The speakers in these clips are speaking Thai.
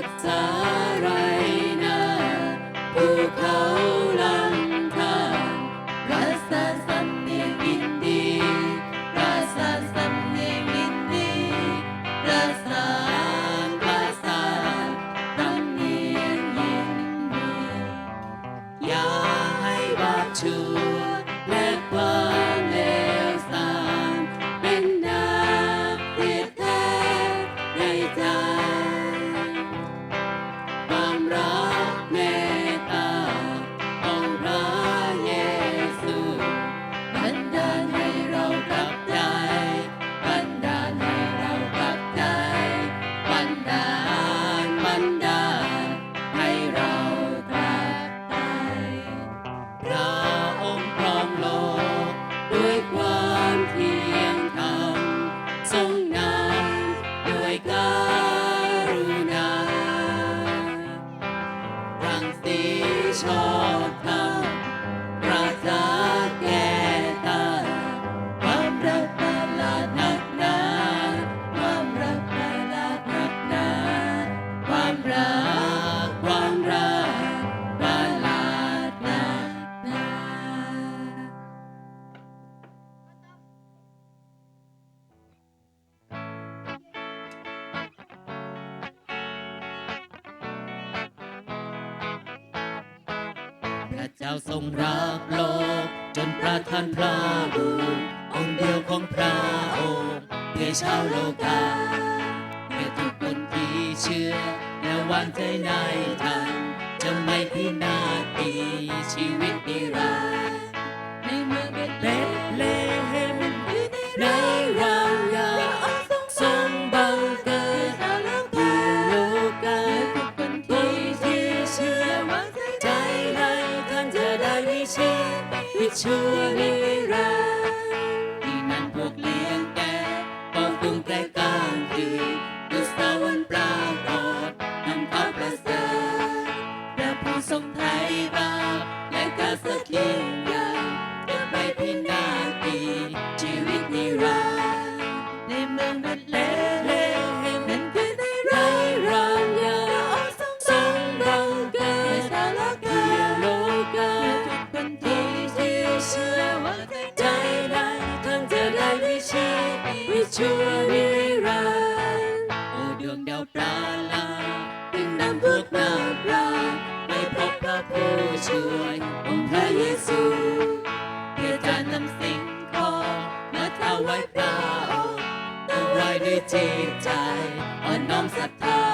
time. พระเจ้าทรงรักโลก จนประทานพระบุตรองค์เดียวของพระองค์เพื่อชาวโลกาเพื่อทุกคนที่เชื่อและวางใจในท่านจะไม่พินาศีชีวิตนิรันดร์ ช่วยองค์พระเยซูเพื่อจะนำสิ่งของมาถวายพระองค์ถวายด้วยจิตใจอ่อนน้อมศรัทธา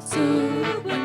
to blame.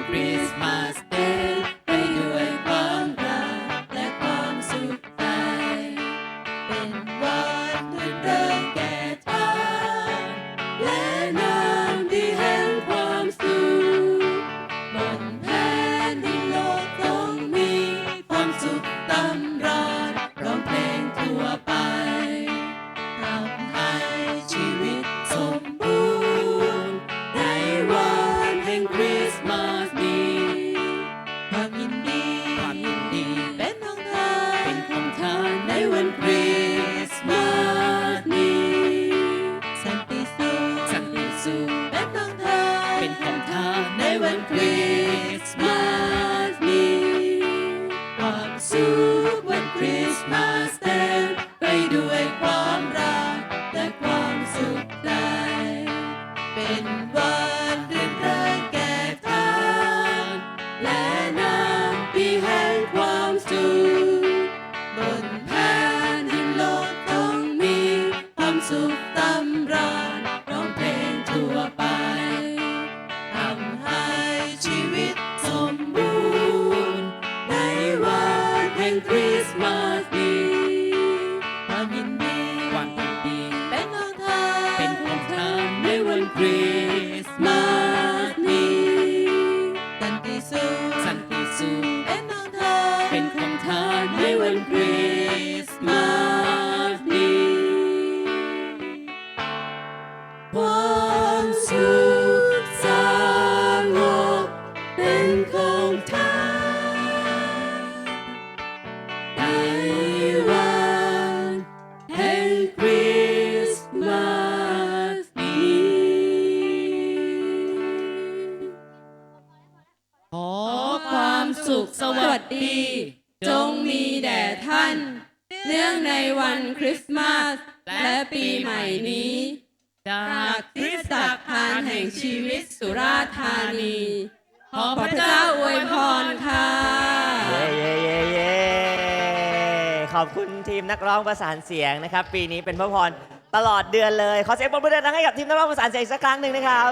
do. สุขสวัสดี จงมีแด่ท่าน เนื่องในวันคริสต์มาส และปีใหม่นี้ จากคริสตักรพานแห่งชีวิตสุราธานี ขอพระเจ้าอวยพรค่ะเย้เย้เย้ขอบคุณทีมนักร้องประสานเสียงนะครับ ปีนี้เป็นพระพรตลอดเดือนเลย ขอเสียงปรบมือดังให้กับทีมนักร้องประสานเสียงสักครั้งหนึ่งนะครับ